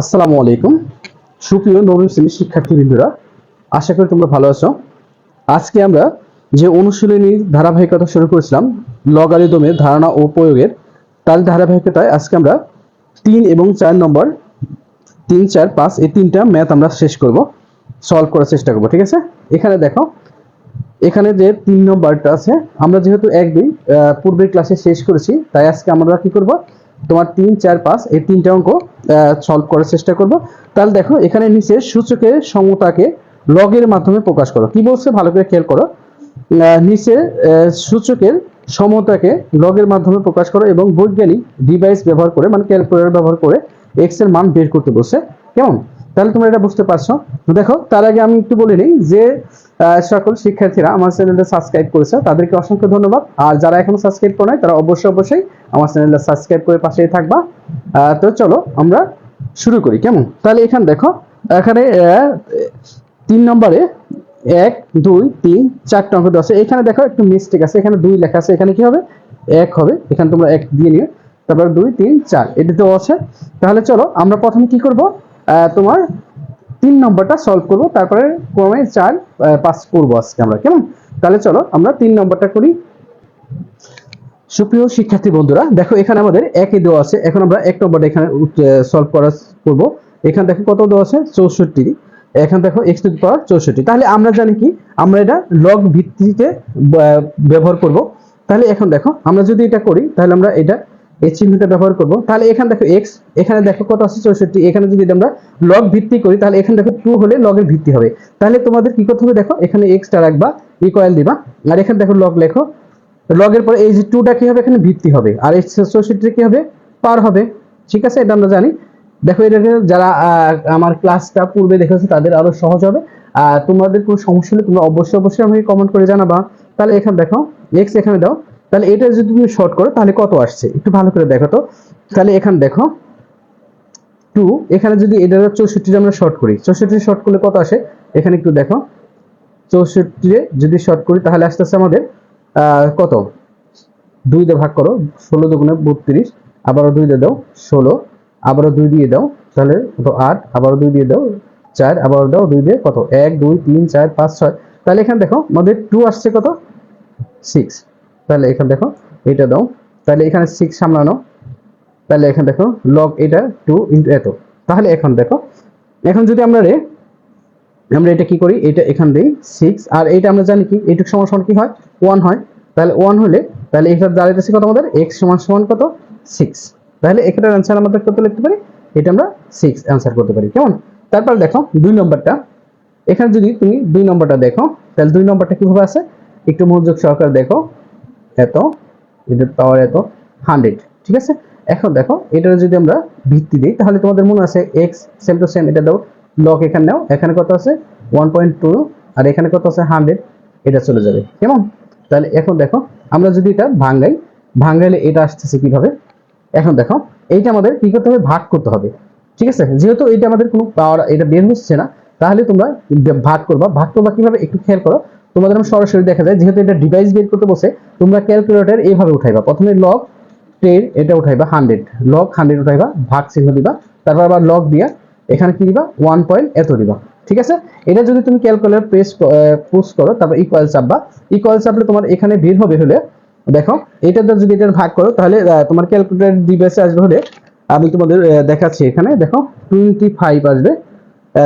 আসসালামু আলাইকুম। সুপ্রিয় নবীন শ্রেণির শিক্ষার্থীবৃন্দরা আশা করি তোমরা ভালো আছো। আজকে আমরা যে অনুশীলনীর ধারাবাহিকতা শুরু করেছিলাম লগারিদমের ধারণা ও প্রয়োগের, তার ধারাবাহিকতায় আজকে আমরা তিন এবং চার নম্বর, তিন, চার, পাঁচ, এই তিনটা ম্যাথ আমরা শেষ করব সলভ করার চেষ্টা করব, ঠিক আছে? এখানে দেখো, এখানে যে তিন নম্বরটা আছে, আমরা যেহেতু এক দুই পূর্বের ক্লাসে শেষ করেছি, তাই আজকে আমরা কি করব? তোমার তিন, চার, পাঁচ, এই তিনটা অঙ্ক সলভ করার চেষ্টা করব। তাহলে দেখো, এখানে নিচে সূচকের সমতাকে লগের মাধ্যমে প্রকাশ করো। কি বলছে? ভালো করে খেয়াল করো। নিচে সূচকের সমতাকে লগের মাধ্যমে প্রকাশ করো এবং বৈজ্ঞানিক ডিভাইস ব্যবহার করে মানে ক্যালকুলেটর ব্যবহার করে এক্সের মান বের করতে বলছে। কেমন? তাহলে তোমরা এটা বুঝতে পারছ। দেখো, তার আগে আমি একটু বলে নিই যে সকল শিক্ষার্থীরা আমার চ্যানেলটা সাবস্ক্রাইব করেছে, তাদেরকে অসংখ্য ধন্যবাদ। আর যারা এখনও সাবস্ক্রাইব করে নাই, তারা অবশ্যই অবশ্যই আমার চ্যানেলটা সাবস্ক্রাইব করে পাশেই থাকবা। তো চলো, আমরা শুরু করি, কেমন? তাহলে এখানে দেখো, এখানে তিন নম্বরে এক, দুই, তিন চারটা অঙ্ক দেওয়া আছে। এখানে দেখো, একটু মিস্টেক আছে, এখানে দুই লেখা আছে, এখানে কি হবে? এক হবে, এখানে তোমরা এক দিয়ে নিও। তারপর দুই, তিন, চার এটা তো আছে। তাহলে চলো, আমরা প্রথমে কি করব? তোমার তিন নম্বরটা সলভ করব। তারপরে ক্রমে চার পাঁচ করব আজকে আমরা। কেমন? তাহলে চলো, আমরা তিন নম্বরটা করি। সুপ্রিয় শিক্ষার্থী বন্ধুরা, দেখো এখানে আমাদের একই দেওয়া আছে। এখন আমরা এক নম্বরটা এখানে সলভ করা করব। এখানে দেখো কত দেওয়া আছে? চৌষট্টি। এখন দেখো এক্স টু পাওয়ার চৌষট্টি। তাহলে আমরা জানি কি? আমরা এটা লগ ভিত্তিতে ব্যবহার করব। তাহলে এখন দেখো, আমরা যদি এটা করি, তাহলে আমরা এটা এই চিহ্নটা ব্যবহার করব। তাহলে এখানে দেখো এক্স এখানে দেখো কত আছে? চৌষট্টি। এখানে যদি আমরা লগ ভিত্তি করি, তাহলে এখানে দেখো টু হলে লগের ভিত্তি হবে। তাহলে তোমাদের কি করতে হবে দেখো, এখানে এক্সটা রাখবা ইকুয়াল দিবা, আর এখানে দেখো লগ লেখো। লগের পরে এই যে টুটা কি হবে? এখানে ভিত্তি হবে। আর এই চৌষট্টি কি হবে? পার হবে। ঠিক আছে? এটা আমরা জানি। দেখো এটাকে যারা আমার ক্লাসটা পূর্বে দেখেছ, তাদের আরও সহজ হবে। আর তোমাদের কোনো সমস্যা হলে তোমরা অবশ্যই অবশ্যই আমাকে কমেন্ট করে জানাবা। তাহলে এখানে দেখো এক্স এখানে দাও। তাহলে এটা যদি তুমি শর্ট করো, তাহলে কত আসছে? একটু ভালো করে দেখো তো। তাহলে এখানে দেখো টু এখানে যদি এটা চৌষট্টি আমরা শর্ট করি চৌষট্টি শর্ট করলে কত আসে? এখানে একটু দেখো চৌষট্টি যদি শর্ট করি, তাহলে আস্তে আস্তে আমাদের কত? দুই দিয়ে ভাগ করো, ষোলো দুগুণে বত্রিশ, আবারও দুই দিয়ে দাও, ষোলো, আবারও দুই দিয়ে দাও, তাহলে কত? আট, আবারও দুই দিয়ে দাও, চার, আবারও দাও, দুই দিয়ে কত? এক, দুই, তিন, চার, পাঁচ, ছয়। তাহলে এখানে দেখো, আমাদের টু আসছে কত? সিক্স তাহলে এখানে দেখো, এটা দাও। তাহলে এখানে সিক্স সামলানো। তাহলে এখানে দেখো লগ এটা টু ইন্টু এত। তাহলে এখন দেখো, এখন যদি আমরা রে, আমরা এটা কি করি? এটা এখান দিই সিক্স আর এটা আমরা জানি কি? এইটুক সমান সমান কি হয়? ওয়ান হয়। তাহলে ওয়ান হলে, তাহলে এখানে দাঁড়াইতেছে কত আমাদের? এক্স সমান সমান কত? সিক্স তাহলে এখানের অ্যান্সার আমাদের কত লিখতে পারি? এটা আমরা সিক্স অ্যান্সার করতে পারি। কেমন? তারপর দেখো, দুই নম্বরটা। এখানে যদি তুমি দুই নম্বরটা দেখো, তাহলে দুই নম্বরটা কীভাবে আছে একটু মনোযোগ সহকারে দেখো। এত এটার পাওয়ার এত হান্ড্রেড ঠিক আছে? এখন দেখো, এটার যদি আমরা ভিত্তি দিই, তাহলে তোমাদের মনে আছে এক্স সেম টু সেম এটা দাও লক এখানে নাও, এখানে কত আছে? ওয়ান পয়েন্ট টু আর এখানে কত আছে? হান্ড্রেড এটা চলে যাবে, কেমন? তাহলে এখন দেখো, আমরা যদি এটা ভাঙ্গাই ভাঙ্গাইলে এটা আসতেছে কীভাবে? এখন দেখো, এইটা আমাদের কি করতে হবে? ভাগ করতে হবে, ঠিক আছে? যেহেতু এটা আমাদের কোনো পাওয়ার এটা বের হচ্ছে না তাহলে তোমরা ভাগ করবা। ভাগ করবা কীভাবে একটু খেয়াল করো? তোমাদের সরাসরি দেখা যায়, যেহেতু এটা ডিভাইস বের করতে বসে তোমরা ক্যালকুলেটর এইভাবে উঠাইবা। প্রথমে লগ টেন এটা উঠাইবা হান্ড্রেড লগ হান্ড্রেড উঠাইবা, ভাগ চিহ্ন দিবা, তারপর আবার লগ দিয়া এখানে কি দিবা? ওয়ান পয়েন্ট এত দিবা। ঠিক আছে? এটা যদি তুমি ক্যালকুলেটর প্রেস পুশ করো, তারপর ইকুয়াল চাপবা। ইকুয়াল চাপলে তোমার এখানে বের হবে হলে, দেখো, এটা তো যদি এটা ভাগ করো, তাহলে তোমার ক্যালকুলেটর ডিভাইসে আসবে হলে, আমি তোমাদের দেখাচ্ছি এখানে, দেখো টোয়েন্টি ফাইভ আসবে।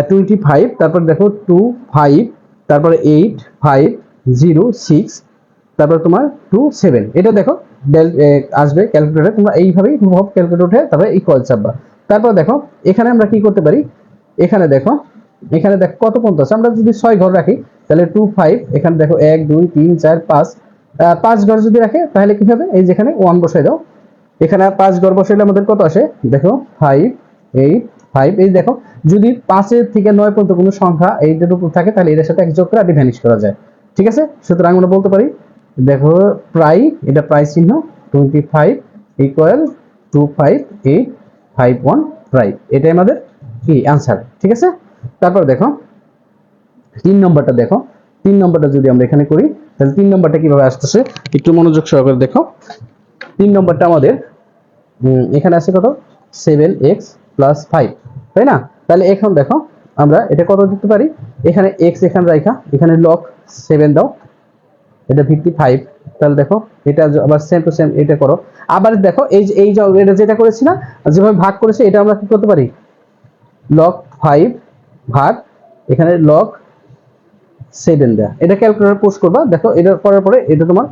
টোয়েন্টি ফাইভ তারপর দেখো টু ফাইভ তারপরে এইট ফাইভ জিরো সিক্স তারপর তোমার টু সেভেন এটা দেখো আসবে ক্যালকুলেটরে তোমরা এইভাবেই ভাব ক্যালকুলেটর তারপরে ইকুয়াল চাপবা তারপর দেখো, এখানে আমরা কি করতে পারি? এখানে দেখো এখানে দেখো কত পর্যন্ত আছে? আমরা যদি ছয় ঘর রাখি, তাহলে টু ফাইভ এখানে দেখো এক, দুই, তিন, চার, পাঁচ। পাঁচ ঘর যদি রাখে, তাহলে কি হবে? এই যেখানে ওয়ান বসাই দাও। এখানে পাঁচ ঘর বসাইলে আমাদের কত আসে? দেখো ফাইভ এইট ফাইভ এই দেখো, যদি পাঁচের থেকে নয় পর্যন্ত কোনো সংখ্যা এইটার উপর থাকে, তাহলে এটার সাথে এক যোগ করে আগে ভ্যানিশ করা যায়। ঠিক আছে? সুতরাং আমরা বলতে পারি, দেখো প্রাই এটা প্রাই চিহ্ন twenty five equal to five eight five one প্রাই এটাই আমাদের কি? অ্যান্সার ঠিক আছে? তারপর দেখো, তিন নম্বরটা দেখো, তিন নম্বরটা যদি আমরা এখানে করি, তাহলে তিন নম্বরটা কীভাবে আসতেছে? একটু মনোযোগ সহকারে দেখো, তিন নম্বরটা আমাদের এখানে আছে কত? সেভেন এক্স প্লাস ফাইভ তাই না? তাহলে এখন দেখো, আমরা এটা কত দিতে পারি? এখানে এক্স এখানে রাখা এখানে লক সেভেন দাও। এটা ভিত্তি ফাইভ তাহলে দেখো, এটা আবার সেম টু সেম এটা করো। আবার দেখো, এই যে, এই এটা যেটা করেছি না, যেভাবে ভাগ করেছে, এটা আমরা কি করতে পারি? লক ফাইভ ভাগ, এখানে লক সেভেন দেয়া। এটা ক্যালকুলেটর পোস্ট করবা, দেখো, এটা করার পরে এটা তোমার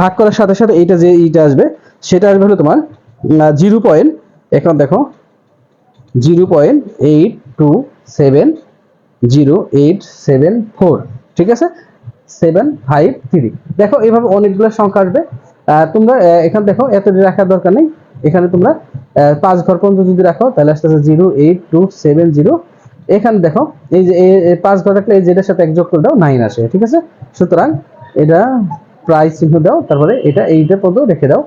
ভাগ করার সাথে সাথে এইটা যে, এইটা আসবে, সেটা আসবে হলো তোমার জিরো পয়েন্ট এখন দেখো zero point eight two seven zero eight seven four, ঠিক আছে? Seven five three. দেখো, এইভাবে অনেকগুলো সংখ্যা আসবে। তোমরা এখানে দেখো এত রাখার দরকার নেই। এখানে তোমরা পাঁচ ঘর পর্যন্ত যদি রাখো, তাহলে আসতেছে zero eight two seven zero. এখানে দেখো, এই যে পাঁচ ঘর রাখলে এই যেটার সাথে এক যোগ করে দাও, নাইন আসে, ঠিক আছে? সুতরাং এটা প্রাইস চিহ্ন দাও, তারপরে এটা এইটা পর্যন্ত রেখে দাও,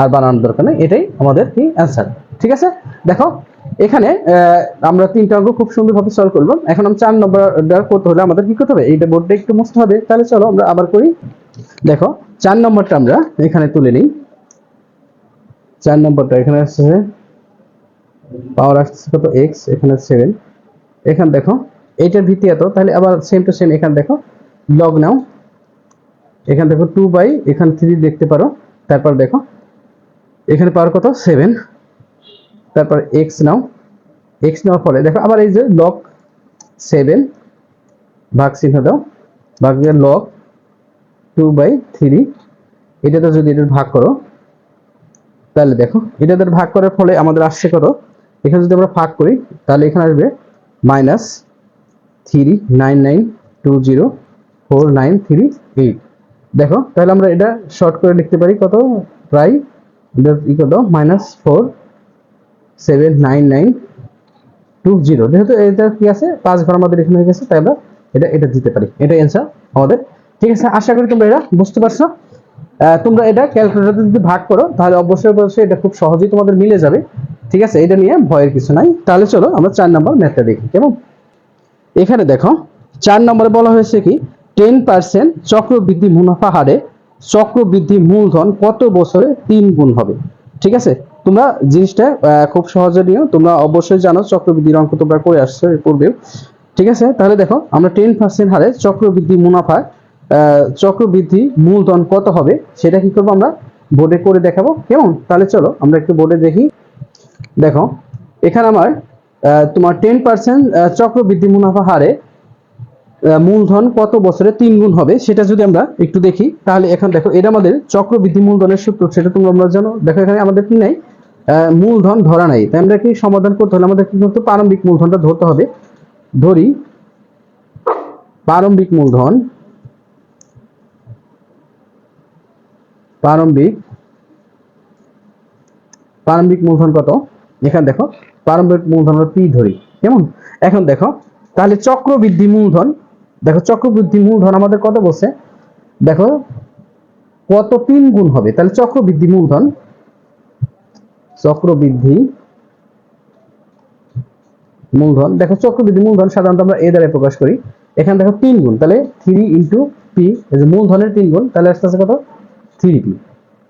আর বানানোর দরকার নেই। এটাই আমাদের কি অ্যান্সার ঠিক আছে? দেখো এখানে আমরা তিনটা অঙ্ক খুব সুন্দরভাবে সলভ করলাম এখন আমরা চার নম্বর করতে হলে আমাদের কি করতে হবে? এইটা বোর্ডটা একটু মুছতে হবে। তাহলে চলো আমরা আবার করি। দেখো, চার নম্বরটা আমরা এখানে তুলে নিই। চার নম্বরটা এখানে আসছে পাওয়ার আসছে কত? এক্স এখানে সেভেন এখানে দেখো, এইটার ভিত্তি এত। তাহলে আবার সেম টু সেম এখানে দেখো লগ নাও। এখানে দেখো টু বাই এখানে থ্রি দেখতে পারো। তারপর দেখো, এখানে পাওয়ার কত? সেভেন তারপর এক্স নাও। এক্স নেওয়ার ফলে, দেখো আবার এই যে লগ সেভেন ভাগ চিহ্ন দাও। ভাগ দিয়ে লগ টু বাই থ্রি এটাতে যদি এটা ভাগ করো, তাহলে দেখো, এটাতে ভাগ করার ফলে আমাদের আসছে কত? এখানে যদি আমরা ভাগ করি, তাহলে এখানে আসবে minus three nine nine two zero four nine three eight দেখো, তাহলে আমরা এটা শর্ট করে লিখতে পারি কত? প্রায় ই কত? Minus four seven nine nine two zero যেহেতু এটা কি আছে? পাঁচ ঘর আমাদের এখানে হয়ে গেছে, তাই আমরা এটা এটা দিতে পারি। এটা অ্যান্সার আমাদের। ঠিক আছে, আশা করি তোমরা এটা বুঝতে পারছ। তোমরা এটা ক্যালকুলেটর যদি ভাগ করো, তাহলে অবশ্যই অবশ্যই এটা খুব সহজেই তোমাদের মিলে যাবে। ঠিক আছে, এটা নিয়ে ভয়ের কিছু নাই। তাহলে চলো আমরা চার নম্বর ম্যাথটা দেখি, কেমন? এখানে দেখো, চার নম্বরে বলা হয়েছে কি টেন পার্সেন্ট চক্রবৃদ্ধি মুনাফা হারে চক্রবৃদ্ধি মূলধন কত বছরে তিন গুণ হবে? ঠিক আছে তোমরা জিনিসটা খুব সহজে নিও। তোমরা অবশ্যই জানো চক্রবৃদ্ধির অঙ্ক তোমরা করে আসছো এর পূর্বেও ঠিক আছে? তাহলে দেখো, আমরা টেন পার্সেন্ট হারে চক্রবৃদ্ধি মুনাফা চক্রবৃদ্ধি মূলধন কত হবে সেটা কি করব আমরা বোর্ডে করে দেখাবো। কেমন? তাহলে চলো, আমরা একটু বোর্ডে দেখি। দেখো, এখানে আমার তোমার টেন পার্সেন্ট চক্রবৃদ্ধি মুনাফা হারে মূলধন কত বছরে তিন গুণ হবে সেটা যদি আমরা একটু দেখি, তাহলে এখন দেখো, এটা আমাদের চক্রবৃদ্ধি মূলধনের সূত্র, সেটা তোমরা আমরা জানো। দেখো এখানে আমাদের কি নাই? মূলধন ধরা নাই। তাই আমরা কি সমাধান করতে হলে আমাদের কি করতে? প্রারম্ভিক মূলধনটা ধরতে হবে। ধরি, প্রারম্ভিক মূলধন, প্রারম্ভিক প্রারম্ভিক মূলধন কত? এখানে দেখো, প্রারম্ভিক মূলধন আমরা পি ধরি। কেমন? এখন দেখো, তাহলে চক্রবৃদ্ধি মূলধন, দেখো চক্রবৃদ্ধি মূলধন আমাদের কত বলছে? দেখো, কত তিন গুণ হবে। তাহলে চক্রবৃদ্ধি মূলধন চক্রবৃদ্ধি মূলধন। দেখো চক্রবৃদ্ধি মূলধন সাধারণত আমরা এ দ্বারা প্রকাশ করি। এখানে দেখো তিন গুণ, তাহলে থ্রি ইন্টু পি মূলধনের তিন গুণ, তাহলে আসতে আছে কত? থ্রি পি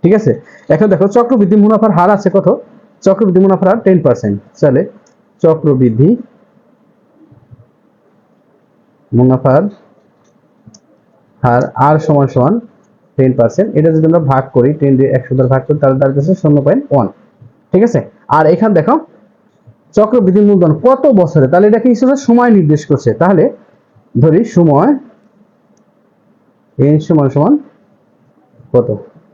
ঠিক আছে? এখন দেখো চক্রবৃদ্ধি মুনাফার হার আছে কত? চক্রবৃদ্ধি মুনাফার হার টেন পার্সেন্ট তাহলে চক্রবৃদ্ধি মুনাফার হার আর সমান সমান টেন পার্সেন্ট এটা যদি আমরা ভাগ করি টেন দিয়ে একশো দ্বারা ভাগ করি, তাহলে তার কাছে শূন্য পয়েন্ট ওয়ান ঠিক আছে? আর এখানে দেখো চক্রবৃদ্ধি মূলধন কত বছরে তাহলে এটা কি সময় নির্দেশ করছে। তাহলে ধরি সময় এন সমান সমান কত?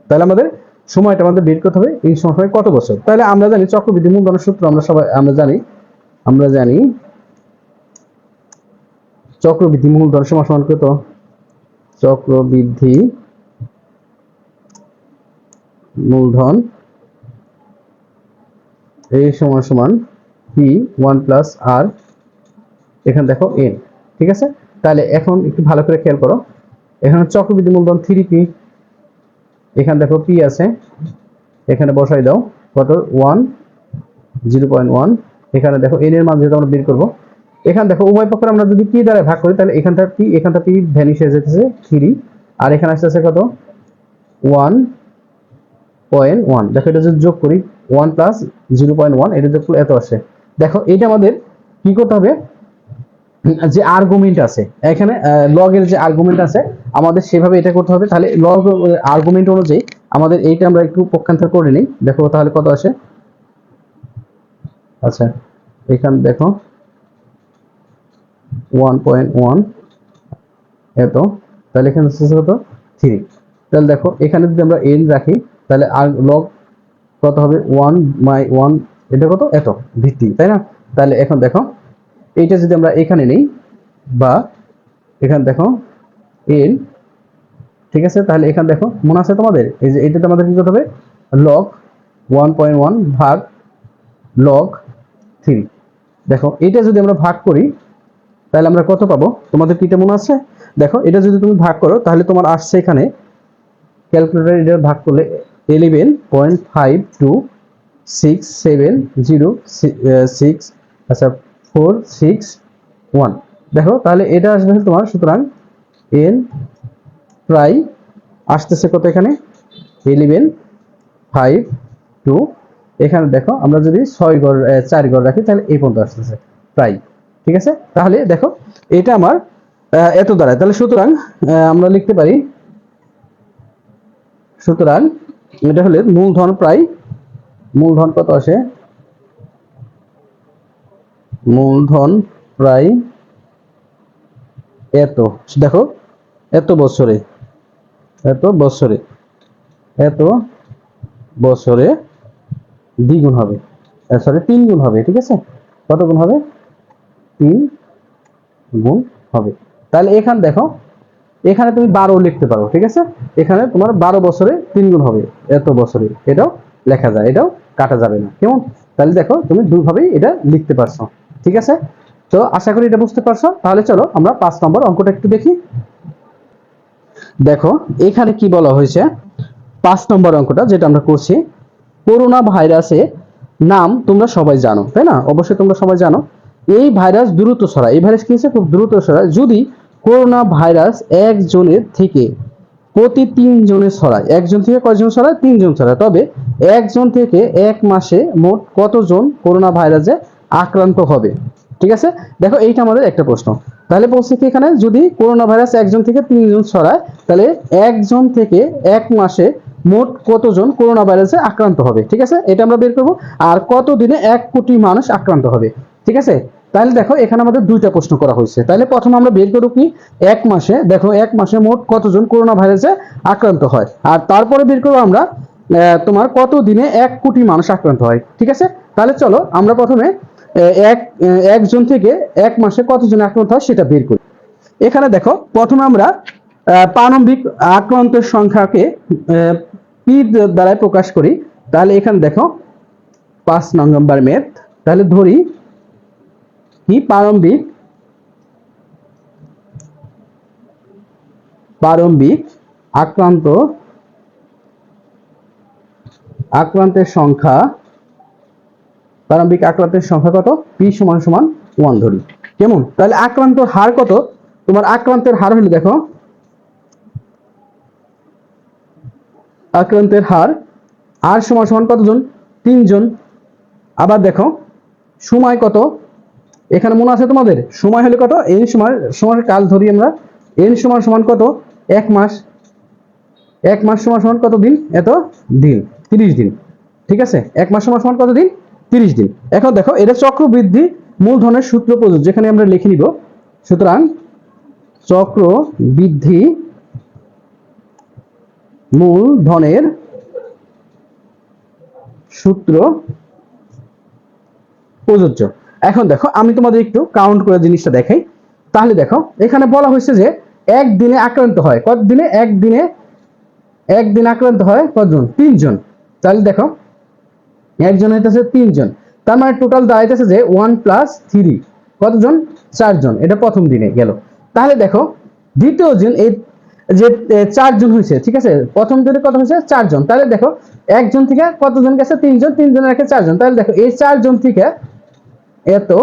তাহলে আমাদের সময়টা আমাদের বের করতে হবে এই সময় কত বছর? তাহলে আমরা জানি চক্রবৃদ্ধি মূলধনের সূত্র আমরা সবাই, আমরা জানি আমরা জানি চক্রবৃদ্ধি মূলধন সমান সমান কত? চক্রবৃদ্ধি মূলধন এই সমান সমান পি ওয়ান প্লাস আর এখানে দেখো এন ঠিক আছে? তাহলে এখন একটু ভালো করে খেয়াল করো। এখানে চক্রবৃদ্ধি মূলধন থ্রি পি এখানে দেখো পি আছে। এখানে বসাই দাও, কত? ওয়ান জিরো পয়েন্ট ওয়ান এখানে দেখো এন এর মান যেহেতু আমরা বের করব। এখানে দেখো উভয় পক্ষের আমরা যদি পি দ্বারা ভাগ করি, তাহলে এখানটা পি এখানটা পি ভ্যানিশ হয়ে যেতেছে থ্রি আর এখানে আসতেছে কত? ওয়ান পয়েন্ট ওয়ান দেখো এটা যদি যোগ করি one plus zero point one, এটা করলে এত আসে দেখো এটা আমাদের কি করতে হবে? যে আর্গুমেন্ট আছে, এখানে লগের যে আর্গুমেন্ট আছে, আমাদের সেভাবে এটা করতে হবে। তাহলে লগ আর্গুমেন্ট অনুযায়ী আমাদের এইটা আমরা একটু পক্ষান্তর করে নিই। দেখো, তাহলে কত আসে? আচ্ছা এখানে দেখো ওয়ান পয়েন্ট ওয়ান এত। তাহলে এখানে কত? থ্রি তাহলে দেখো, এখানে যদি আমরা এন রাখি, তাহলে আর লগ কত হবে? ওয়ান মাই ওয়ান এটা কত? এত ভিত্তি, তাই না? তাহলে এখন দেখো, এইটা যদি আমরা এখানে নেই, বা এখানে দেখো এন ঠিক আছে? তাহলে এখানে দেখো, মনে আছে তোমাদের? এই যে এটাতে আমাদের কি করতে হবে? লগ ওয়ান পয়েন্ট ওয়ান ভাগ লগ থ্রি দেখো, এটা যদি আমরা ভাগ করি, তাহলে আমরা কত পাবো? তোমাদের কি এটা মনে আছে? দেখো, এটা যদি তুমি ভাগ করো, তাহলে তোমার আসছে এখানে ক্যালকুলেটার এটা ভাগ করলে eleven point five two six seven zero six আচ্ছা ফোর সিক্স ওয়ান দেখো, তাহলে এটা আসবে তোমার, সুতরাং এন প্রায় আসতেছে কত এখানে? ইলেভেন ফাইভ টু এখানে দেখো, আমরা যদি ছয় গড় চার গড় রাখি, তাহলে এই পর্যন্ত আসতেছে, প্রায়। ঠিক আছে? তাহলে দেখো, এটা আমার এত দাঁড়ায় তাহলে সুতরাং আমরা লিখতে পারি, সুতরাং এটা হলে মূলধন প্রায়, মূলধন কত আসে? মূলধন প্রায় এত। দেখো, এত বছরে এত বছরে এত বছরে দ্বিগুণ হবে। সরি তিন গুণ হবে, ঠিক আছে? কত গুণ হবে? তিন গুণ হবে। তাহলে এখান দেখো এখানে তুমি বারো লিখতে পারো, ঠিক আছে? এখানে তোমার বারো বছরে তিন গুণ হবে, এত বছরে। এটাও লেখা যায়, এটাও কাটা যাবে না। কেমন? তাহলে দেখো, তুমি দুইভাবেই এটা লিখতে পারছ, ঠিক আছে? তো আশা করি এটা বুঝতে পারছ। তাহলে চলো, আমরা পাঁচ নম্বর অঙ্কটা একটু দেখি। দেখো, এখানে কি বলা হয়েছে? পাঁচ নম্বর অঙ্কটা যেটা আমরা করছি, করোনা ভাইরাসে নাম তোমরা সবাই জানো, তাই না? অবশ্যই তোমরা সবাই জানো। এই ভাইরাস দ্রুত ছড়ায়, এই ভাইরাস কি হচ্ছে খুব দ্রুত ছড়ায়। যদি করোনা ভাইরাস একজনের থেকে প্রতি তিনজনে ছড়ায়। একজন থেকে কয়জন ছড়ায়? তিনজন ছড়ায়। তবে একজন থেকে এক মাসে মোট কতজন করোনা ভাইরাসে আক্রান্ত হবে? ঠিক আছে? দেখো, এইটা আমাদের একটা প্রশ্ন। তাহলে বলছি কি এখানে? যদি করোনা ভাইরাস একজন থেকে তিনজন ছড়ায়, তাহলে একজন থেকে এক মাসে মোট কতজন করোনা ভাইরাসে আক্রান্ত হবে? ঠিক আছে? এটা আমরা বের করব। আর কত দিনে এক কোটি মানুষ আক্রান্ত হবে? ঠিক আছে? তাহলে দেখো, এখানে আমাদের দুইটা প্রশ্ন করা হয়েছে। তাহলে প্রথম আমরা বের করব কি? এক মাসে, দেখো, এক মাসে মোট কতজন করোনা ভাইরাসে আক্রান্ত হয়? আর তারপরে বের করব আমরা তোমার কত দিনে এক কোটি মানুষ আক্রান্ত হয়, ঠিক আছে? তাহলে চলো, আমরা প্রথমে এক একজন থেকে এক মাসে কতজন আক্রান্ত হয় সেটা বের করি। এখানে দেখো, প্রথমে আমরা প্রারম্ভিক আক্রান্তের সংখ্যাকে পি দ্বারাই প্রকাশ করি। তাহলে এখানে দেখো, পাঁচ নম্বর মেথ তাহলে ধরি কি প্রারম্ভিক? প্রারম্ভিক আক্রান্ত আক্রান্তের সংখ্যা, প্রারম্ভিক আক্রান্তের সংখ্যা কত? পি সমান সমান ওয়ান ধরি। কেমন? তাহলে আক্রান্ত হার কত? তোমার আক্রান্তের হার হলো দেখো। আক্রান্তের হার, আর সমান সমান কতজন? তিনজন। আবার দেখো, সময় কত? এখানে মনে আছে তোমাদের? সময় হলে কত? এন সময় সময় কাল ধরি আমরা। এন সমান সমান কত? এক মাস। এক মাস সমান সমান কত দিন? এত দিন। তিরিশ দিন। ঠিক আছে? এক মাস সমান সমান কত দিন? তিরিশ দিন। এখন দেখো, এটা চক্রবৃদ্ধি মূলধনের সূত্র প্রযোজ্য। যেখানে আমরা লিখে নিব। সুতরাং চক্র বৃদ্ধি মূলধনের সূত্র প্রযোজ্য। এখন দেখো, আমি তোমাদের একটু কাউন্ট করে জিনিসটা দেখাই। তাহলে দেখো, এখানে বলা হয়েছে যে একদিনে আক্রান্ত হয়। কত দিনে একদিনে, একদিন আক্রান্ত হয় কতজন? তিনজন। তাহলে দেখো, একজন হইতেছে তিনজন। তার মানে টোটাল দাঁড়াইতেছে যে ওয়ান প্লাস থ্রি কতজন? চারজন। এটা প্রথম দিনে গেল। তাহলে দেখো, দ্বিতীয় দিন এই যে চারজন হয়েছে ঠিক আছে? প্রথম দিনে কত হয়েছে চারজন। তাহলে দেখো, একজন থেকে কতজন গেছে? তিনজন। তিনজনের রেখে চারজন। তাহলে দেখো, এই চারজন থেকে এত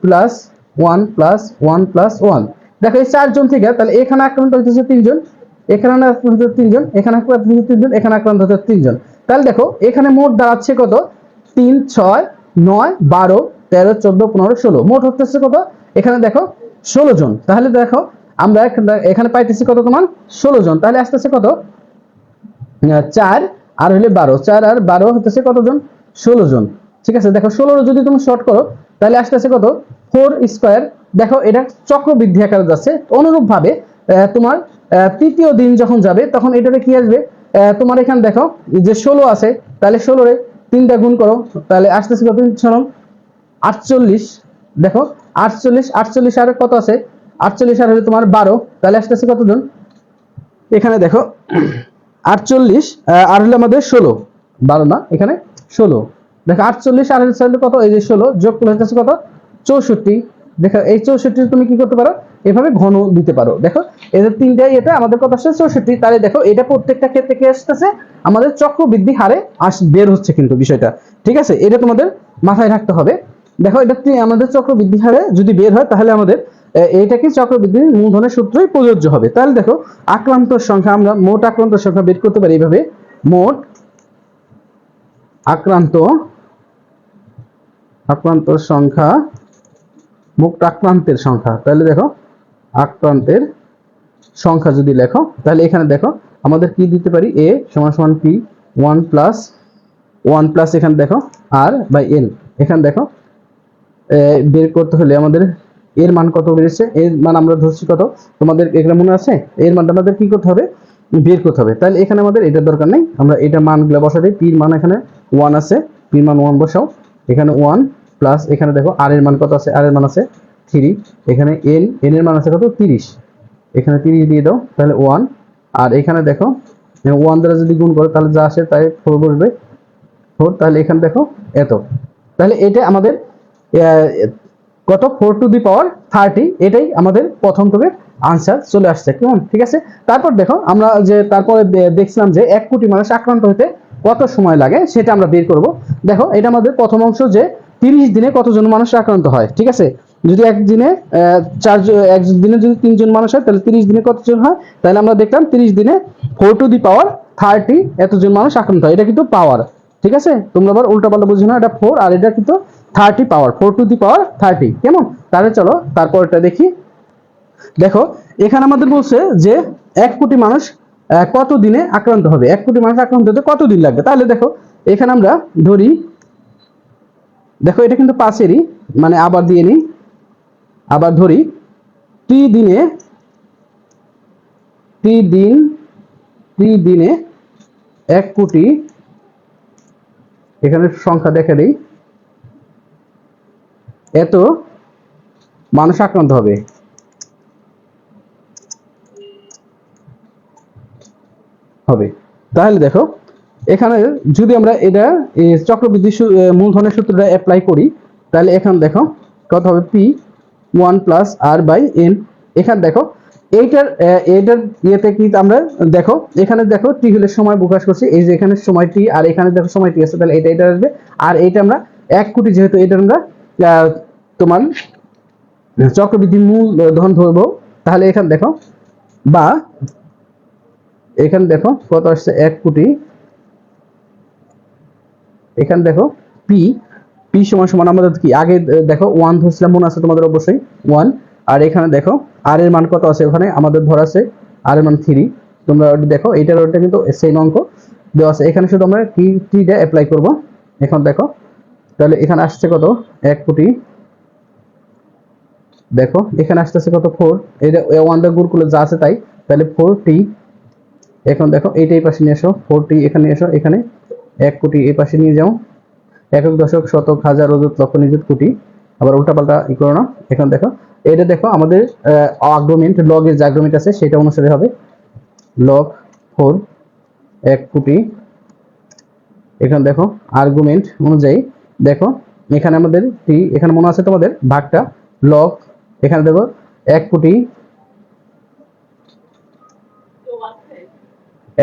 plus one plus one plus one দেখো এই চারজন থেকে তাহলে এখানে আক্রান্ত হচ্ছে তিনজন, এখানে আক্রান্ত হচ্ছে তিনজন, এখানে আক্রান্ত হচ্ছে তিনজন, এখানে আক্রান্ত হচ্ছে তিনজন। তাহলে দেখো, এখানে মোট দাঁড়াচ্ছে কত? তিন, ছয়, নয়, বারো, তেরো, চোদ্দ, পনেরো, ষোলো। মোট হচ্ছে কত? এখানে দেখো, ষোলো জন। তাহলে দেখো, আমরা এখানে- পাইতেছি কত তোমার? ষোলো জন। তাহলে আসতেছে কত? চার, আর হলে বারো। চার আর বারো হতেছে কতজন ষোলো জন। ঠিক আছে? দেখো ষোলো যদি তুমি শর্ট করো তাহলে আসতে আসতেছে কত? ফোর স্কোয়ার দেখো এটা চক্রবৃদ্ধি আকারে যাচ্ছে। অনুরূপ ভাবে আহ, তোমার তৃতীয় দিন যখন যাবে তখন এটাতে কি আসবে? তোমার এখানে দেখো যে ষোলো আছে তাহলে ষোলোরে তিনটা গুণ করো তাহলে আসতেছে কত? শোনো আটচল্লিশ। দেখো আটচল্লিশ আটচল্লিশ আর কত আছে? আটচল্লিশ আর হলে তোমার বারো তাহলে আসতে আসতেছে কতজন এখানে দেখো আটচল্লিশ আর হলে আমাদের ষোলো। বারো না এখানে ষোলো। দেখো আটচল্লিশ আর হচ্ছে কত? এই যে ষোলো যোগ করলে হচ্ছে কত? চৌষট্টি। দেখো এই চৌষট্টি তুমি কি করতে পারো? এভাবে ঘন দিতে পারো। দেখো এদের তিনটাই এটা আমাদের কত আসছে? চৌষট্টি। তাহলে দেখো, এটা প্রত্যেকটা ক্ষেত্রে কি আসতেছে? আমাদের চক্রবৃদ্ধি হারে আস, বের হচ্ছে কিন্তু বিষয়টা। ঠিক আছে? এটা তোমাদের মাথায় রাখতে হবে। দেখো, এটা আমাদের চক্রবৃদ্ধি হারে যদি বের হয়, তাহলে আমাদের এইটা কি চক্রবৃদ্ধির মূলধনের সূত্রই প্রযোজ্য হবে। তাহলে দেখো আক্রান্ত সংখ্যা, আমরা মোট আক্রান্ত সংখ্যা বের করতে পারি এইভাবে। মোট আক্রান্ত আক্রান্ত সংখ্যা মোট আক্রান্তের সংখ্যা। তাহলে দেখো, আক্রান্তের সংখ্যা যদি লেখো, তাহলে এখানে দেখো, আমাদের কি দিতে পারি? এ সমান সমান P one plus one plus এখানে দেখো আর বাই এন এখানে দেখো বের করতে হলে আমাদের এর মান কত বেড়েছে? এর মান আমরা ধরছি কত? তোমাদের এখানে মনে আছে? এর মানটা আমাদের কি করতে হবে? বের করতে হবে। তাহলে এখানে আমাদের এটার দরকার নেই। আমরা এটা মানগুলো বসাতে পির মান এখানে ওয়ান আছে পির মান ওয়ান বসাও। এখানে ওয়ান প্লাস এখানে দেখো আর এর মান কত আছে? আর এর মান আছে থ্রি এখানে এন এন এর মান আছে কত? তিরিশ। এখানে তিরিশ দিয়ে দাও, তাহলে ওয়ান আর এখানে দেখো ওয়ান দ্বারা যদি গুণ করো, তাহলে যা আসে তাই ফোর বসবে। ফোর তাহলে এখানে দেখো এত। তাহলে এটা আমাদের কত? Four to the power thirty এটাই আমাদের প্রথম থেকে আনসার চলে আসছে। কেমন? ঠিক আছে? তারপর দেখো, আমরা যে তারপরে দেখছিলাম যে এক কোটি মানুষ আক্রান্ত হতে কত সময় লাগে সেটা আমরা বের করব। দেখো, এটা আমাদের প্রথম অংশ যে তিরিশ দিনে কতজন মানুষ আক্রান্ত হয়, ঠিক আছে? যদি একদিনে চার এক দিনে যদি তিনজন মানুষ হয়, তাহলে তিরিশ দিনে কতজন হয়? তাহলে আমরা দেখলাম তিরিশ দিনে four to the power thirty এতজন মানুষ আক্রান্ত হয়। এটা কিন্তু পাওয়ার ঠিক আছে? তোমরা আবার উল্টা পাল্টা বুঝো না, এটা ফোর আর এটা কিন্তু thirty power four to the power thirty কেমন? তাহলে চলো, তারপরটা দেখি। দেখো, এখানে আমাদের বলছে যে এক কোটি মানুষ কত দিনে আক্রান্ত হবে? এক কোটি মানুষ আক্রান্ত হতে কত দিন লাগবে? তাহলে দেখো, এখানে আমরা ধরি, দেখো, এটা কিন্তু পাশেরই মানে আবার দিয়ে নিই, আবার ধরি টি দিনে টি দিন টি দিনে এক কোটি, এখানে সংখ্যা দেখা দিই, এত মানুষ আক্রান্ত হবে। হবে। তাহলে দেখো, এখানে যদি আমরা এটা চক্রবৃদ্ধি মূলধনের সূত্রটা অ্যাপ্লাই করি, তাহলে এখানে দেখো, কত হবে? P one plus R by N এখানে দেখো, এইটার এইটার ইয়েতে কি আমরা দেখো, এখানে দেখো টি হলে সময় প্রকাশ করছি, এই যে এখানে সময় টি আর এখানে দেখো সময় টি আছে, তাহলে এটা এটা আসবে। আর এইটা আমরা এক কোটি যেহেতু এটা আমরা তোমার চক্রবৃদ্ধি মূল ধন ধরবো, তাহলে এখানে দেখো, বা এখানে দেখো কত আসছে এক কোটি। এখানে দেখো পি পি সমান সমান আমাদের কি? আগে দেখো ওয়ান ধরছিলাম, মনে আছে তোমাদের? অবশ্যই ওয়ান আর এখানে দেখো আর এর মান কত আছে ওখানে? আমাদের ধরা আছে আর এর মান থ্রি তোমরা দেখো এইটার ওটা কিন্তু সেম অঙ্ক দেওয়া আছে। এখানে শুধু আমরা কি টিটা অ্যাপ্লাই করব? এখন দেখো, তাহলে এখানে আসছে কত? এক কোটি। দেখো, এখানে আসতেছে কত? ফোর এটা ওয়ান দা গুড় করলে যা আছে তাই। তাহলে ফোর টি এখন দেখো, এইটা এই পাশে নিয়ে এসো ফোর টি এখানে এসো, এখানে এক কোটি এই পাশে নিয়ে যাও। একক দশক, শতক, হাজার, অযুত, লক্ষ, নিযুত কোটি। আবার উল্টা পাল্টা ই করো না। এখন দেখো এটা দেখো, আমাদের আর্গুমেন্ট লগের যে আর্গুমেন্ট আছে, সেটা অনুসারে হবে। লগ ফোর এক কোটি। এখানে দেখো আর্গুমেন্ট অনুযায়ী, দেখো, এখানে আমাদের টি, এখানে মনে আছে তোমাদের, ভাগটা লগ এখানে দেখো, এক কোটি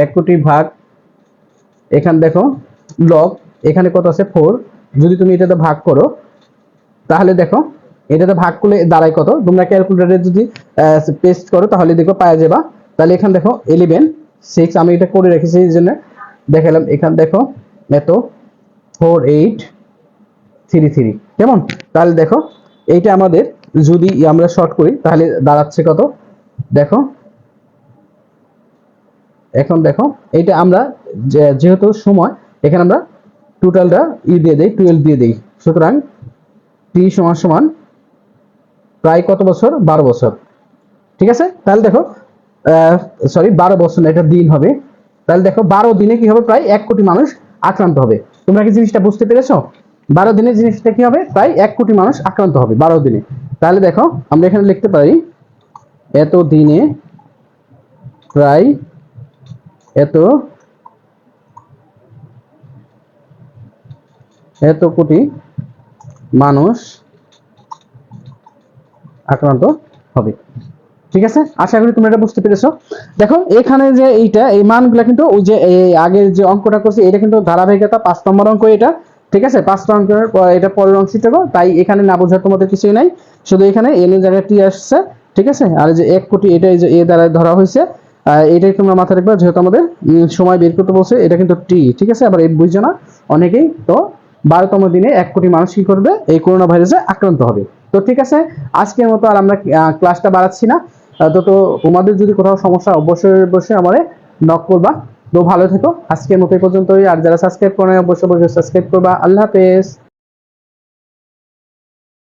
এক কোটি ভাগ। এখানে দেখো লগ এখানে কত আছে? ফোর যদি তুমি এটাতে ভাগ করো, তাহলে দেখো, এটাতে ভাগ করলে দাঁড়ায় কত? তোমরা ক্যালকুলেটরে যদি পেস্ট করো, তাহলে দেখো পাওয়া যাবা। তাহলে এখানে দেখো ইলেভেন সিক্স আমি এটা করে রেখেছি এই জন্য। দেখালাম, এখানে দেখো, এত ফোর এইট থ্রি থ্রি কেমন? তাহলে দেখো, এইটা আমাদের, যদি আমরা শর্ট করি, তাহলে দাঁড়াচ্ছে কত? দেখো এখন দেখো এটা আমরা যেহেতু সময়, এখানে আমরা টোটালটা ই দিয়ে দেই টুয়েলভ দিয়ে দেই। সুতরাং টি সমান সমান প্রায় কত বছর? বারো বছর। ঠিক আছে? তাহলে দেখো সরি বারো বছর না, এটা দিন হবে। তাহলে দেখো, বারো দিনে কি হবে? প্রায় এক কোটি মানুষ আক্রান্ত হবে। তোমরা কি জিনিসটা বুঝতে পেরেছ? বারো দিনে জিনিসটা কি হবে? প্রায় এক কোটি মানুষ আক্রান্ত হবে বারো দিনে। তাহলে দেখো, আমরা এখানে লিখতে পারি এত দিনে প্রায় এত? এত কোটি মানুষ আক্রান্ত হবে। ঠিক আছে? আশা করি তোমরা এটা বুঝতে পেরেছ। দেখো, এখানে যে এইটা, এই মানগুলো কিন্তু ওই যে আগের যে অঙ্কটা করছি, এটা কিন্তু ধারাবাহিকতা পাঁচ নম্বর অঙ্ক এটা। ঠিক আছে? পাঁচ নম্বর এটা পরের অংশটুকু তাই এখানে না বোঝার তোমাদের কিছুই নাই। শুধু এখানে এন এর জায়গায় টি আসছে। ঠিক আছে? আর যে এক কোটি এটা এই যে এ দ্বারা ধরা হয়েছে। এটাই তোমরা মাথায় রাখবে, যেহেতু আমাদের সময় বের করতে বলছে, এটা কিন্তু টি ঠিক আছে? আবার এই বুঝছ না? অনেকেই তো বারোতম দিনে এক কোটি মানুষ কি করবে? এই করোনা ভাইরাসে আক্রান্ত হবে। তো ঠিক আছে, আজকের মতো আর আমরা ক্লাসটা বাড়াচ্ছি না। তো তো তোমাদের যদি কোথাও সমস্যা, অবশ্যই অবশ্যই আমারে নক করবা। তো ভালো থেকো। আজকের মতো পর্যন্তই। আর যারা সাবস্ক্রাইব করে অবশ্যই অবশ্যই সাবস্ক্রাইব করবা। আল্লাহ হাফেজ।